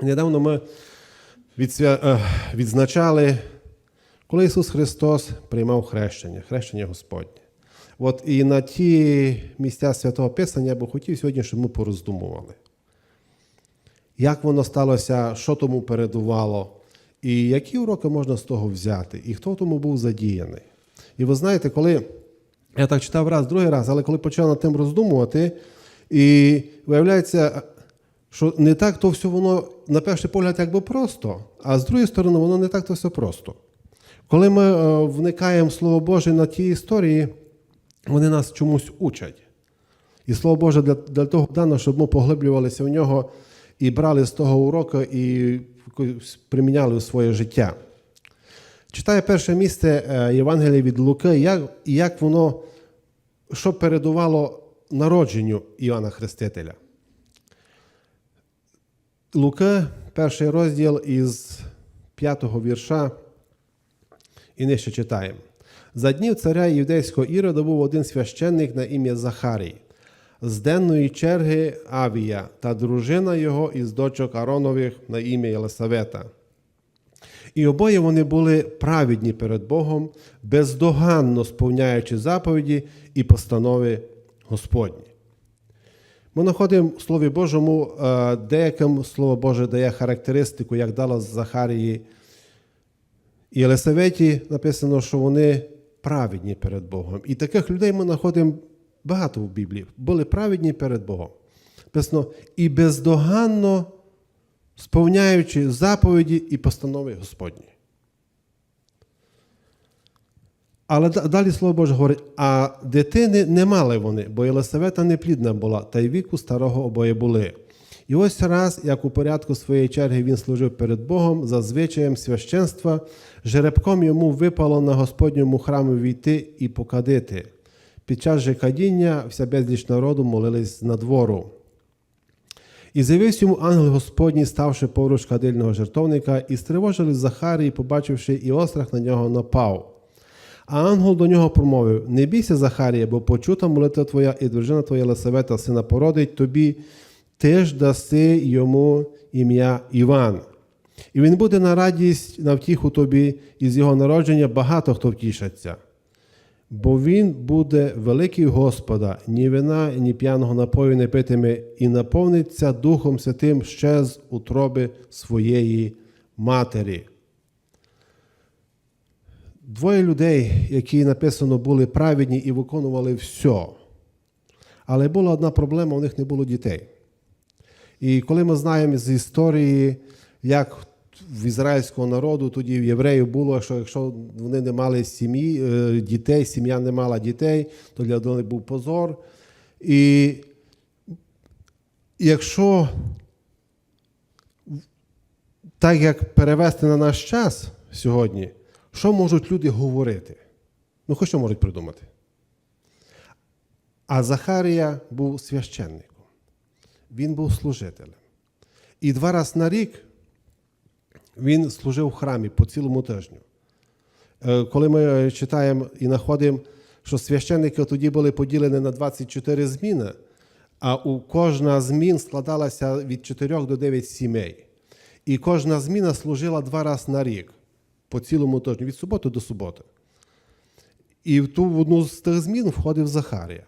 Недавно ми відсвя... е, відзначали, коли Ісус Христос приймав хрещення, хрещення Господнє. От і на ті місця святого Писання я би хотів сьогодні, щоб ми пороздумували. Як воно сталося, що тому передувало, і які уроки можна з того взяти, і хто тому був задіяний. І ви знаєте, коли я так читав раз, другий раз, але коли почав над тим роздумувати, і виявляється, що не так то все воно, на перший погляд, якби просто, а з другої сторони, воно не так то все просто. Коли ми е, вникаємо в Слово Боже на ті історії, вони нас чомусь учать. І Слово Боже для, для того дано, щоб ми поглиблювалися в нього і брали з того уроку і приміняли у своє життя. Читаю перше місце е, Євангелія від Луки, як, як воно, що передувало народженню Іоанна Хрестителя. Луки, перший розділ із п'ятого вірша, і нижче читаємо. За днів царя Юдейського Ірода був один священник на ім'я Захарій, з денної черги Авія та дружина його із дочок Аронових на ім'я Єлисавета. І обоє вони були праведні перед Богом, бездоганно сповняючи заповіді і постанови Господні. Ми знаходимо в Слові Божому, е, деяким Слово Боже дає характеристику, як дало Захарії і Єлисаветі написано, що вони праведні перед Богом. І таких людей ми знаходимо багато в Біблії. Були праведні перед Богом. Написано, і бездоганно сповняючи заповіді і постанови Господні. Але далі Слово Боже говорить, а дитини не мали вони, бо Єлисавета неплідна була, та й віку старого обоє були. І ось раз, як у порядку своєї черги він служив перед Богом, за звичаєм священства, жеребком йому випало на Господньому храмі війти і покадити. Під час же кадіння вся безліч народу молились на двору. І з'явився йому ангел Господній, ставши поруч кадильного жертовника, і стривожились Захарії, побачивши, і острах на нього напав. А ангел до нього промовив: Не бійся, Захарія, бо почута молитва твоя, і дружина твоя Єлисавета сина породить тобі, ти ж даси йому ім'я Іван. І він буде на радість, на втіху тобі, і з його народження багато хто втішаться. Бо він буде великий Господа, ні вина, ні п'яного напою не питиме, і наповниться Духом Святим ще з утроби своєї матері. Двоє людей, які написано були праведні і виконували все. Але була одна проблема: у них не було дітей. І коли ми знаємо з історії, як в ізраїльського народу, тоді в євреїв було, що якщо вони не мали сім'ї, е, дітей, сім'я не мала дітей, то для них був позор. І якщо так як перевести на наш час сьогодні, що можуть люди говорити? Ну, хоч що можуть придумати? А Захарія був священником, він був служителем. І два рази на рік він служив в храмі по цілому тижню. Е, Коли ми читаємо і знаходимо, що священники тоді були поділені на 24 зміни, а у кожна змін складалася від 4 до 9 сімей. І кожна зміна служила два рази на рік по цілому тижню, від суботи до суботи. І в ту в одну з тих змін входив Захарія.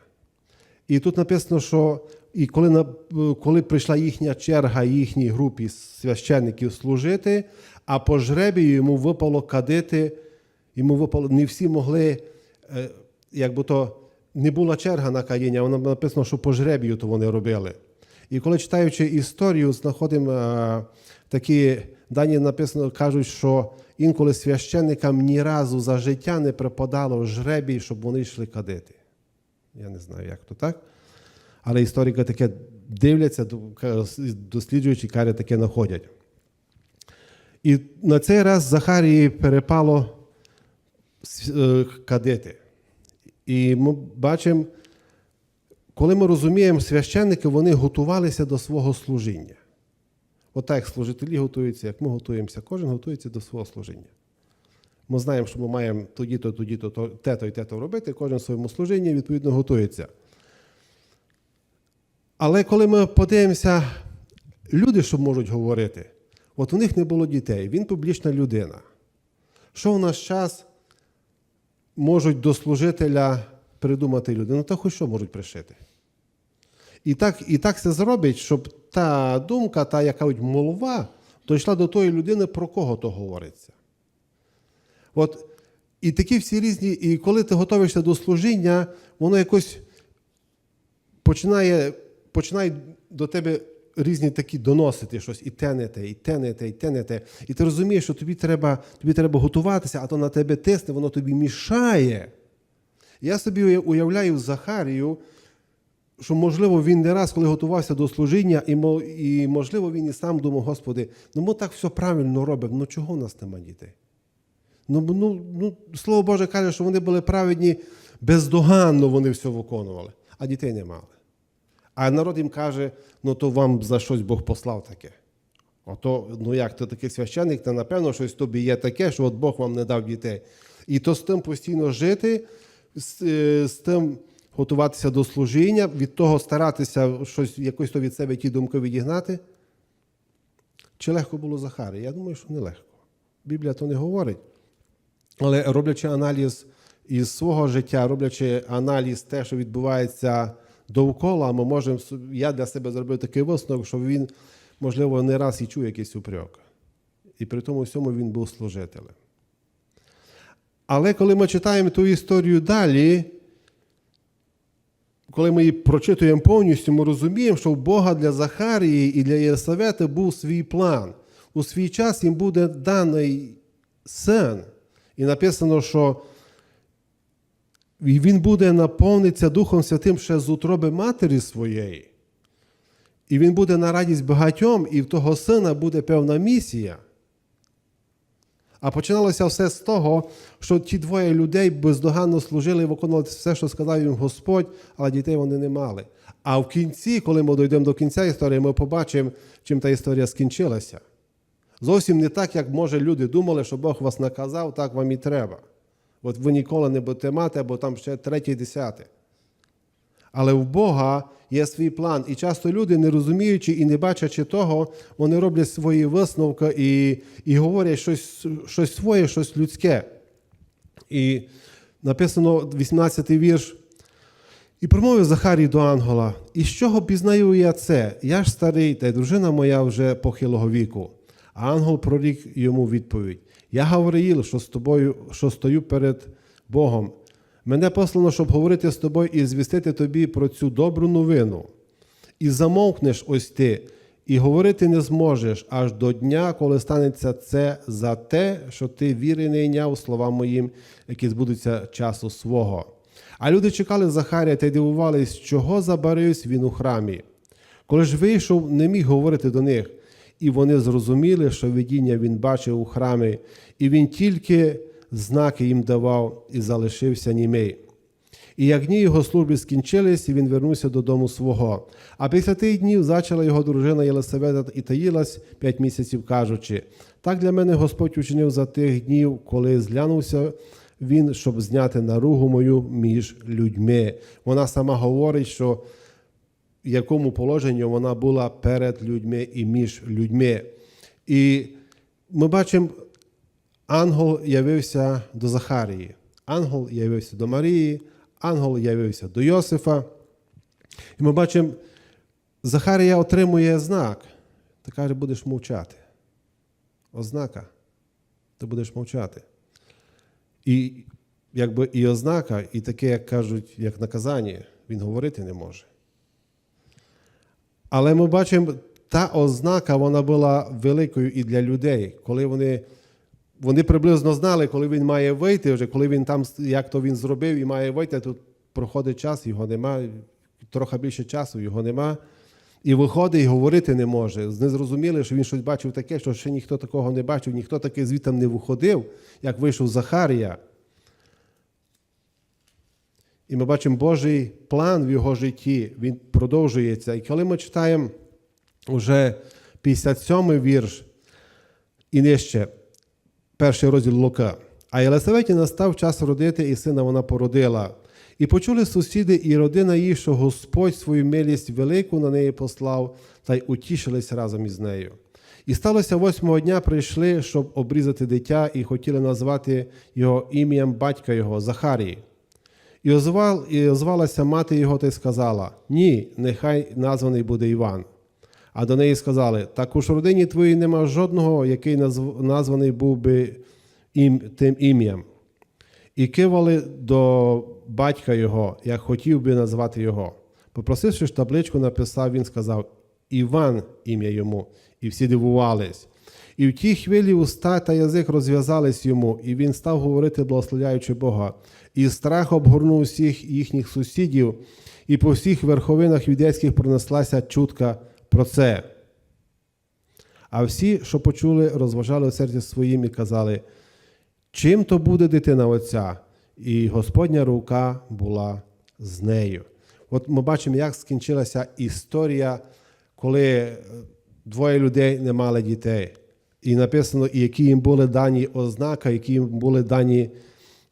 І тут написано, що і коли, на- коли прийшла їхня черга їхній групі священників служити, а по жребію йому випало кадити, йому випало, не всі могли, е, якби то не була черга на кадіння, воно написано, що по жребію то вони робили. І коли читаючи історію, знаходимо е, такі дані написано, кажуть, що інколи священникам ні разу за життя не припадало жребій, щоб вони йшли кадити. Я не знаю, як то так. Але історики таке дивляться, досліджуючи, кари таке знаходять. І на цей раз Захарії перепало е, кадити. І ми бачимо, коли ми розуміємо, священники вони готувалися до свого служіння. Отак, як служителі готуються, як ми готуємося, кожен готується до свого служіння. Ми знаємо, що ми маємо тоді-то, тоді-то, то- те-то і те-то робити, кожен в своєму служінні відповідно готується. Але коли ми подивимося, люди, що можуть говорити, От у них не було дітей, він публічна людина. Що в наш час можуть до служителя придумати люди? Ну, то хоч що можуть пришити. І так, і так це зробить, щоб та думка, та яка молва, дійшла до тої людини, про кого то говориться. От, і такі всі різні, і коли ти готуєшся до служіння, воно якось починає, починає до тебе різні такі доносити щось, і те не те, і те не те, і те не те. І ти розумієш, що тобі треба, тобі треба готуватися, а то на тебе тисне, воно тобі мішає. Я собі уявляю Захарію, що, можливо, він не раз, коли готувався до служіння, і, і можливо, він і сам думав, Господи, ну ми так все правильно робимо, ну чого в нас нема дітей? Ну, ну, ну, Слово Боже каже, що вони були праведні, бездоганно вони все виконували, а дітей не мали. А народ їм каже, ну то вам за щось Бог послав таке. Ото, ну як ти такий священник, то напевно щось тобі є таке, що от Бог вам не дав дітей. І то з тим постійно жити, з, е, з тим готуватися до служіння, від того старатися щось, якось то від себе ті думки відігнати. Чи легко було Захарі? Я думаю, що не легко. Біблія то не говорить. Але роблячи аналіз із свого життя, роблячи аналіз те, що відбувається довкола, ми можемо, я для себе зробив такий висновок, що він, можливо, не раз і чує якийсь упрек. І при тому всьому він був служителем. Але коли ми читаємо ту історію далі, коли ми її прочитуємо повністю, ми розуміємо, що в Бога для Захарії і для Єлисавети був свій план. У свій час їм буде даний син. І написано, що він буде наповнитися Духом Святим ще з утроби матері своєї. І він буде на радість багатьом, і в того сина буде певна місія. А починалося все з того, що ті двоє людей бездоганно служили і виконували все, що сказав їм Господь, але дітей вони не мали. А в кінці, коли ми дійдемо до кінця історії, ми побачимо, чим та історія скінчилася. Зовсім не так, як може люди думали, що Бог вас наказав, так вам і треба. От ви ніколи не будете мати, або там ще третє, десяте. Але в Бога є свій план. І часто люди, не розуміючи і не бачачи того, вони роблять свої висновки і, і говорять щось, щось своє, щось людське. І написано 18-й вірш. І промовив Захарій до ангела: І з чого пізнаю я це? Я ж старий, та й дружина моя вже похилого віку. А ангел прорік йому відповідь: Я Гавриїл, що з тобою, що стою перед Богом. Мене послано, щоб говорити з тобою і звістити тобі про цю добру новину. І замовкнеш ось ти, і говорити не зможеш аж до дня, коли станеться це за те, що ти віри не йняв словам моїм, які збудуться часу свого. А люди чекали Захарія та й дивувались, чого забарився він у храмі. Коли ж вийшов, не міг говорити до них, і вони зрозуміли, що видіння він бачив у храмі, і він тільки знаки їм давав і залишився німий. І як дні його служби скінчились, і він вернувся додому свого. А після тих днів зачала його дружина Єлисавета і таїлась п'ять місяців, кажучи: так для мене Господь учинив за тих днів, коли зглянувся він, щоб зняти наругу мою між людьми. Вона сама говорить, що в якому положенні вона була перед людьми і між людьми. І ми бачимо, ангел явився до Захарії, ангел явився до Марії, ангел явився до Йосифа. І ми бачимо, Захарія отримує знак. Ти каже, будеш мовчати. Ознака. Ти будеш мовчати. І якби і ознака, і таке, як кажуть, як наказання, він говорити не може. Але ми бачимо, та ознака вона була великою і для людей, коли вони. Вони приблизно знали, коли він має вийти, вже коли він там, як то він зробив і має вийти, тут проходить час, його нема, трохи більше часу його нема. І виходить і говорити не може. Не зрозуміли, що він щось бачив таке, що ще ніхто такого не бачив, ніхто таки звітом не виходив, як вийшов Захарія. І ми бачимо Божий план в його житті, він продовжується. І коли ми читаємо вже 57-й вірш і нижче, перший розділ Лука. А Єлисаветі настав час родити, і сина вона породила. І почули сусіди і родина її, що Господь свою милість велику на неї послав, та й утішились разом із нею. І сталося восьмого дня, прийшли, щоб обрізати дитя, і хотіли назвати його ім'ям батька його, Захарії. І, озвалася мати його та й сказала: Ні, нехай названий буде Іван. А до неї сказали: так уж в родині твоїй нема жодного, який назв- названий був би ім, тим ім'ям. І кивали до батька його, як хотів би назвати його. Попросивши ж табличку, написав, він сказав: Іван ім'я йому, і всі дивувались. І в тій хвилі уста та язик розв'язались йому, і він став говорити, благословляючи Бога. І страх обгорнув всіх їхніх сусідів, і по всіх верховинах юдейських пронеслася чутка про це. А всі, що почули, розважали у серці своїм і казали, чим то буде дитина отця? І Господня рука була з нею. От ми бачимо, як скінчилася історія, коли е, двоє людей не мали дітей. І написано, і які їм були дані ознаки, які їм були дані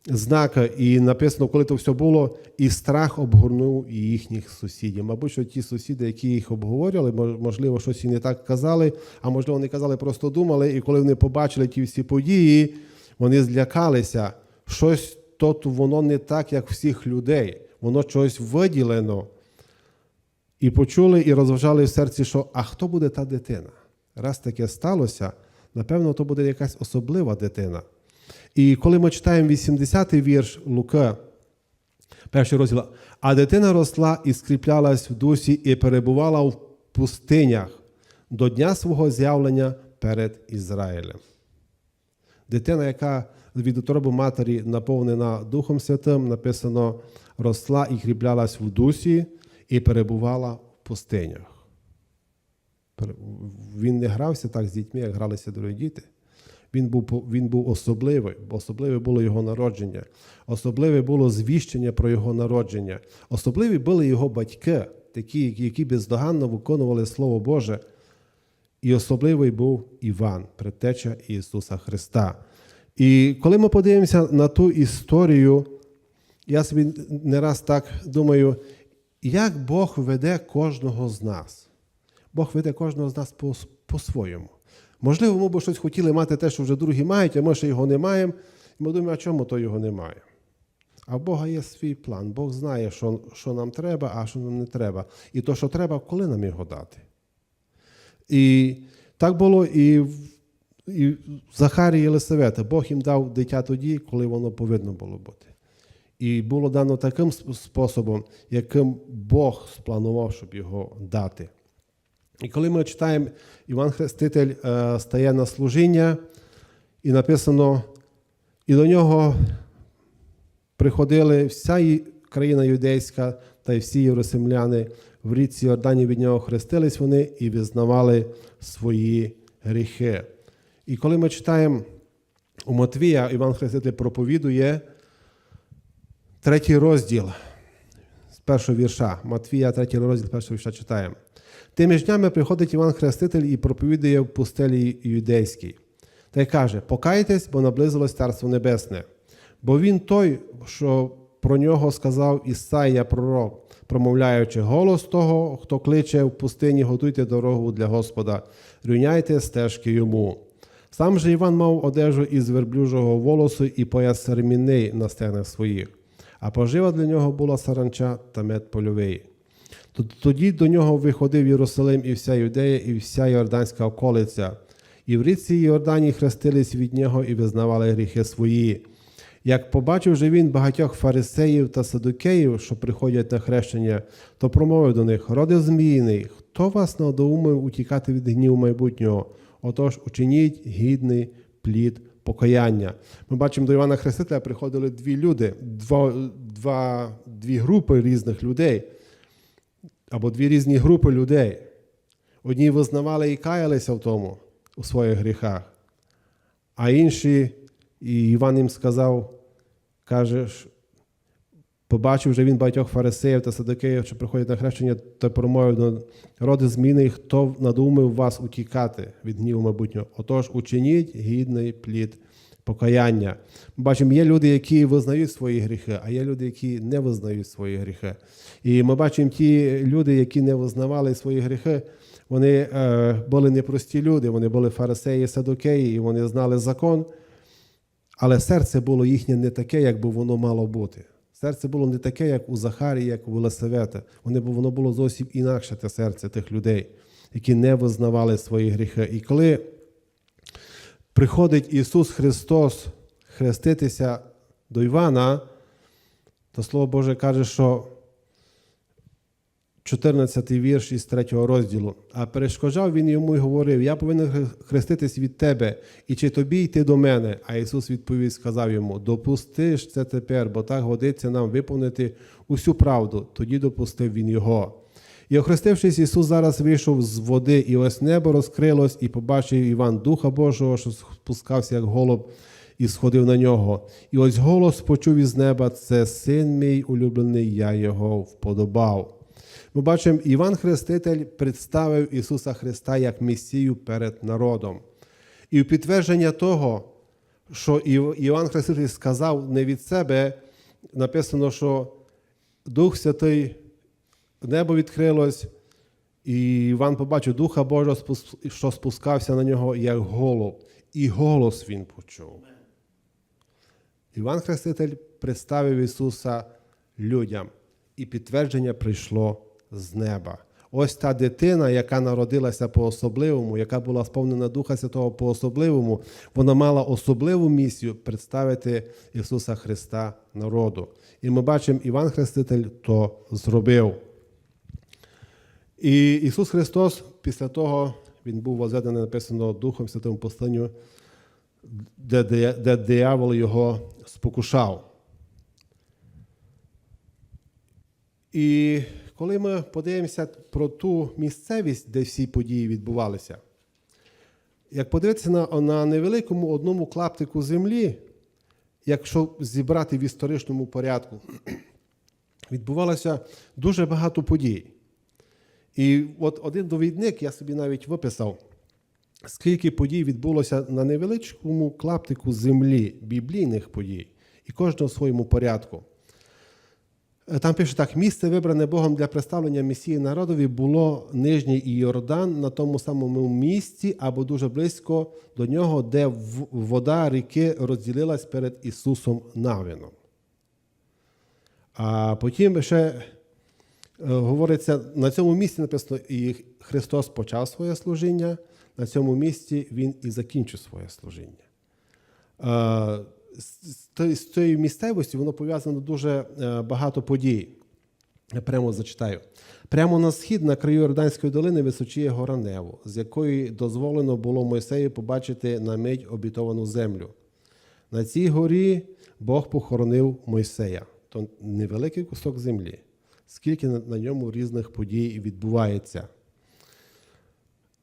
знаки. І написано, коли то все було, і страх обгорнув їхніх сусідів. Мабуть, що ті сусіди, які їх обговорювали, можливо, щось і не так казали, а можливо, вони казали, просто думали, і коли вони побачили ті всі події, вони злякалися. Щось то воно не так, як всіх людей. Воно щось виділено. І почули, і розважали в серці, що а хто буде та дитина? Раз таке сталося, напевно, то буде якась особлива дитина. І коли ми читаємо 80-й вірш Лука, перший розділ, а дитина росла і скріплялась в дусі і перебувала в пустинях до дня свого з'явлення перед Ізраїлем. Дитина, яка від утроби матері наповнена Духом Святим, написано, росла і кріплялась в дусі і перебувала в пустинях. Він не грався так з дітьми, як гралися другі діти. Він був, він був особливий, особливе було його народження, особливе було звіщення про його народження, особливі були його батьки, такі, які бездоганно виконували Слово Боже. І особливий був Іван, предтеча Ісуса Христа. І коли ми подивимося на ту історію, я собі не раз так думаю, як Бог веде кожного з нас. Бог веде кожного з нас по-своєму. Можливо, ми б щось хотіли мати те, що вже другі мають, а ми ще його не маємо. І ми думаємо, а чому то його немає? А в Бога є свій план. Бог знає, що, що нам треба, а що нам не треба. І то, що треба, коли нам його дати. І так було і в, і Захарії Єлисавета. Бог їм дав дитя тоді, коли воно повинно було бути. І було дано таким способом, яким Бог спланував, щоб його дати. І коли ми читаємо, Іван Хреститель е, стає на служіння, і написано, і до нього приходили вся країна юдейська та й всі єрусимляни в річці Йордані від нього хрестились вони і визнавали свої гріхи. І коли ми читаємо у Матвія, Іван Хреститель проповідує третій розділ з першого вірша. Матвія, третій розділ першого вірша читаємо. Тими ж днями приходить Іван Хреститель і проповідує в пустелі юдейській. Та й каже: Покайтесь, бо наблизилось Царство Небесне. Бо він той, що про нього сказав Ісаїя пророк, промовляючи голос того, хто кличе в пустині, готуйте дорогу для Господа, рівняйте стежки йому. Сам же Іван мав одежу із верблюжого волосу і пояс ремінний на стегнах своїх, а пожива для нього була саранча та мед польовий. Тоді до нього виходив Єрусалим і вся Юдея, і вся Йорданська околиця. І в річці Йордані хрестились від нього і визнавали гріхи свої. Як побачив же він багатьох фарисеїв та садукеїв, що приходять на хрещення, то промовив до них: Роди зміїний, хто вас надоумив утікати від гніву майбутнього? Отож, учиніть гідний плід покаяння. Ми бачимо, до Івана Хрестителя приходили дві люди, два, два, дві групи різних людей або дві різні групи людей. Одні визнавали і каялися в тому, у своїх гріхах, а інші, і Іван їм сказав, каже, побачив вже він багатьох фарисеїв та садокеїв, що приходять на хрещення, та промовив роди зміни, хто надумав вас утікати від гніву майбутнього. Отож, учиніть гідний плід покаяння. Ми бачимо, є люди, які визнають свої гріхи, а є люди, які не визнають свої гріхи. І ми бачимо ті люди, які не визнавали свої гріхи, Вони е, були непрості люди, вони були фарисеї, садокеї, і вони знали закон, але серце було їхнє не таке, як би воно мало бути. Серце було не таке, як у Захарії, як у Велесавета. Вони, воно було зовсім інакше те серце тих людей, які не визнавали свої гріхи. І коли приходить Ісус Христос хреститися до Івана, то Слово Боже каже, що 14 вірш із 3 розділу. А перешкоджав він йому і говорив: Я повинен хреститись від тебе, і чи тобі йти до мене? А Ісус відповів, сказав йому: Допусти ж це тепер, бо так годиться нам виповнити усю правду. Тоді допустив він його. І охрестившись, Ісус зараз вийшов з води, і ось небо розкрилось, і побачив Іван Духа Божого, що спускався, як голуб, і сходив на нього. І ось голос почув із неба: це син мій улюблений, я його вподобав. Ми бачимо, Іван Хреститель представив Ісуса Христа як Месію перед народом. І в підтвердження того, що Іван Хреститель сказав не від себе, написано, що Дух Святий, небо відкрилось, і Іван побачив Духа Божого, що спускався на нього як голуб. І голос він почув. Іван Хреститель представив Ісуса людям, і підтвердження прийшло з неба. Ось та дитина, яка народилася по-особливому, яка була сповнена Духа Святого по-особливому, вона мала особливу місію представити Ісуса Христа народу. І ми бачимо, Іван Хреститель то зробив. І Ісус Христос після того Він був возведений, написано Духом Святим Посланню, де, де, де диявол його спокушав. І коли ми подивимося про ту місцевість, де всі події відбувалися, як подивитися на, на невеликому одному клаптику землі, якщо зібрати в історичному порядку, відбувалося дуже багато подій. І от один довідник я собі навіть виписав, скільки подій відбулося на невеличкому клаптику землі, біблійних подій, і кожного в своєму порядку. Там пише так: місце, вибране Богом для представлення Месії народові, було Нижній Іордан на тому самому місці або дуже близько до нього, де вода ріки розділилась перед Ісусом Навином. А потім ще говориться, на цьому місці написано, і Христос почав своє служіння, на цьому місці Він і закінчив своє служіння з цією місцевістю воно пов'язано дуже багато подій. Прямо зачитаю. Прямо на схід, на краю Йорданської долини, височіє гора Неву, з якої дозволено було Мойсею побачити на мить обітовану землю. На цій горі Бог похоронив Мойсея, то невеликий кусок землі, скільки на ньому різних подій відбувається.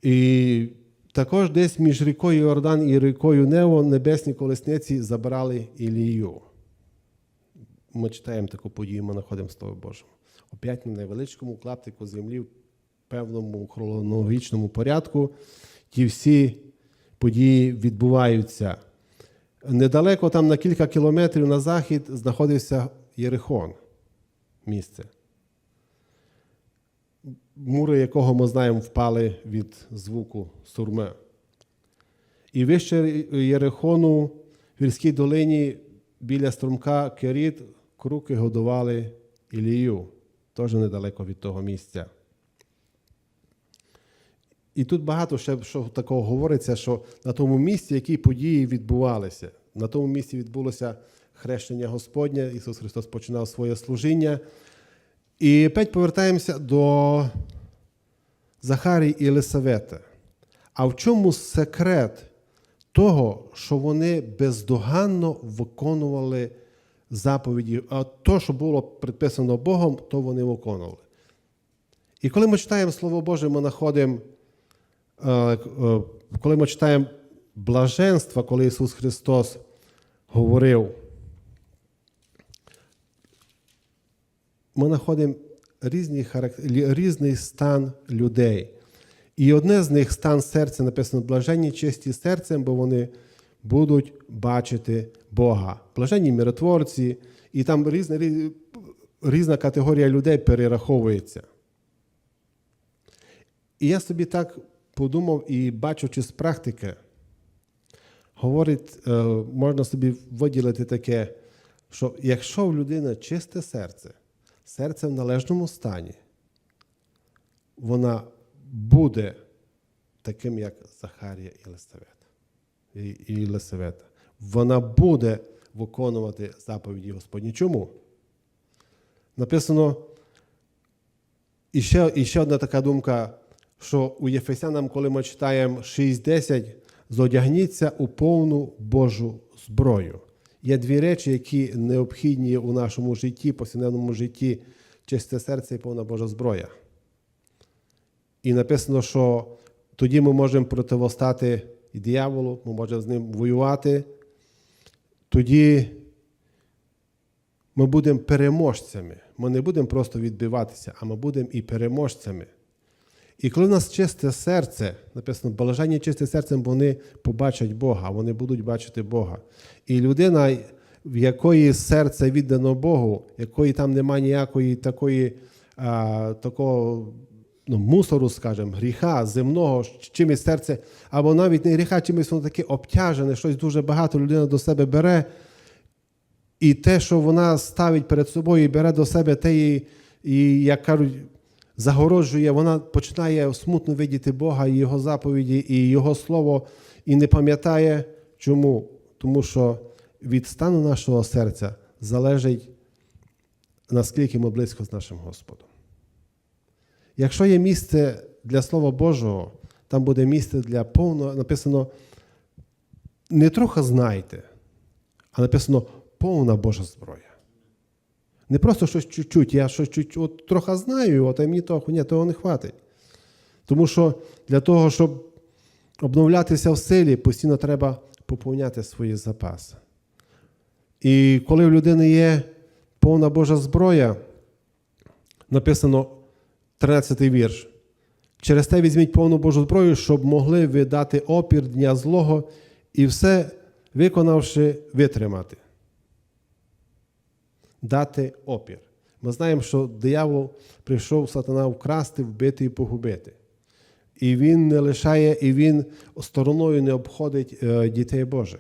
І також десь між рікою Йордан і рікою Нево небесні колесниці забрали Ілію. Ми читаємо таку подію, ми знаходимо Слово Божому. Опять на невеличкому клаптику землі в певному хронологічному порядку ті всі події відбуваються. Недалеко там на кілька кілометрів на захід знаходився Єрихон місце мури якого ми знаємо впали від звуку сурми. І вище Єрихону в гірській долині біля струмка Керіт круки годували Ілію, теж недалеко від того місця. І тут багато ще що такого говориться, що на тому місці, які події відбувалися. На тому місці відбулося хрещення Господнє, Ісус Христос починав своє служіння. І опять повертаємося до Захарії і Єлисавета. А в чому секрет того, що вони бездоганно виконували заповіді, а то, що було предписано Богом, то вони виконували. І коли ми читаємо Слово Боже, ми знаходимо, е, е, коли ми читаємо блаженство, коли Ісус Христос говорив, ми знаходимо різні характер... різний стан людей. І одне з них стан серця написано блаженні чисті серцем, бо вони будуть бачити Бога. Блаженні миротворці, і там різна, різна категорія людей перераховується. І я собі так подумав і бачучи з практики, говорить, е, можна собі виділити таке, що якщо в людини чисте серце, серце в належному стані, вона буде таким, як Захарія і Лисавета. І, і Єлисавета. Вона буде виконувати заповіді Господні. Чому? Написано, і ще, і ще одна така думка, що у Єфесянам, коли ми читаємо 6.10, зодягніться у повну Божу зброю. Є дві речі, які необхідні у нашому житті, повсякденному житті, чисте серце і повна Божа зброя. І написано, що тоді ми можемо противостати і дияволу, ми можемо з ним воювати. Тоді ми будемо переможцями. Ми не будемо просто відбиватися, а ми будемо і переможцями. І коли в нас чисте серце, написано, блаженні чисте серцем, вони побачать Бога, вони будуть бачити Бога. І людина, в якої серце віддано Богу, якої там немає ніякої такої, а, такого ну, мусору, скажімо, гріха земного, чимось серце, або навіть не гріха, чимось воно таке обтяжене, щось дуже багато людина до себе бере. І те, що вона ставить перед собою і бере до себе те, і, і як кажуть, загороджує, вона починає смутно видіти Бога і Його заповіді, і Його Слово, і не пам'ятає. Чому? Тому що від стану нашого серця залежить, наскільки ми близько з нашим Господом. Якщо є місце для Слова Божого, там буде місце для повного, написано, не трохи знайте, а написано повна Божа зброя. Не просто щось чуть-чуть, я щось чуть, от трохи знаю, от а мені того, ні, того не хватить. Тому що для того, щоб обновлятися в силі, постійно треба поповняти свої запаси. І коли в людини є повна Божа зброя, написано 13-й вірш. Через те візьміть повну Божу зброю, щоб могли ви дати опір дня злого і все виконавши, витримати. Дати опір. Ми знаємо, що диявол прийшов сатана вкрасти, вбити і погубити. І він не лишає, і він стороною не обходить е, дітей Божих.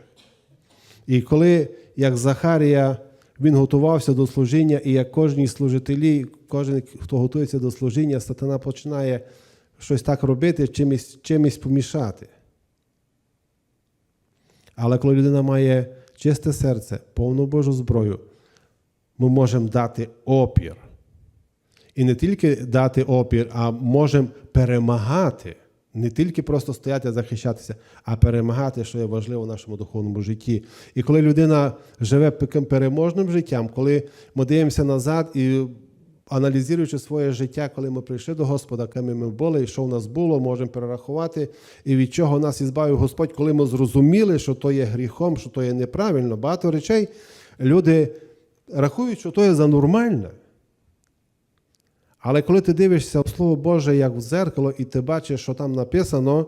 І коли, як Захарія, він готувався до служіння, і як кожні служителі, кожен, хто готується до служіння, сатана починає щось так робити, чимось, чимось помішати. Але коли людина має чисте серце, повну Божу зброю, ми можемо дати опір. І не тільки дати опір, а можемо перемагати. Не тільки просто стояти, захищатися, а перемагати, що є важливо в нашому духовному житті. І коли людина живе таким переможним життям, коли ми дивимося назад і аналізуючи своє життя, коли ми прийшли до Господа, ким ми були, і що в нас було, можемо перерахувати, і від чого нас ізбавив Господь, коли ми зрозуміли, що то є гріхом, що то є неправильно. Багато речей люди рахують, що то є за нормальне. Але коли ти дивишся в Слово Боже, як в зеркало, і ти бачиш, що там написано,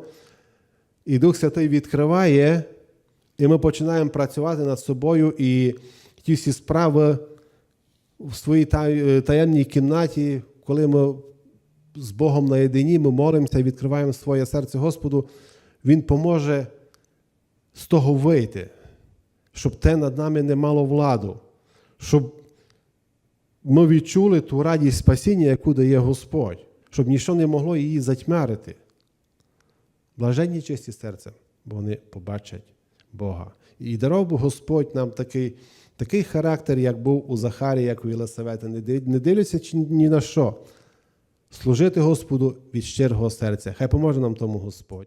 і Дух Святий відкриває, і ми починаємо працювати над собою, і ті всі справи в своїй таємній кімнаті, коли ми з Богом наєдині, ми молимося і відкриваємо своє серце Господу, Він поможе з того вийти, щоб те над нами не мало владу, щоб ми відчули ту радість спасіння, яку дає Господь, щоб ніщо не могло її затьмарити. Блаженні чисті серцем, бо вони побачать Бога. І дарував Господь нам такий, такий характер, як був у Захарії, як у Єлисавети, не див- не дивлячись ні на що. Служити Господу від щирого серця. Хай поможе нам тому Господь.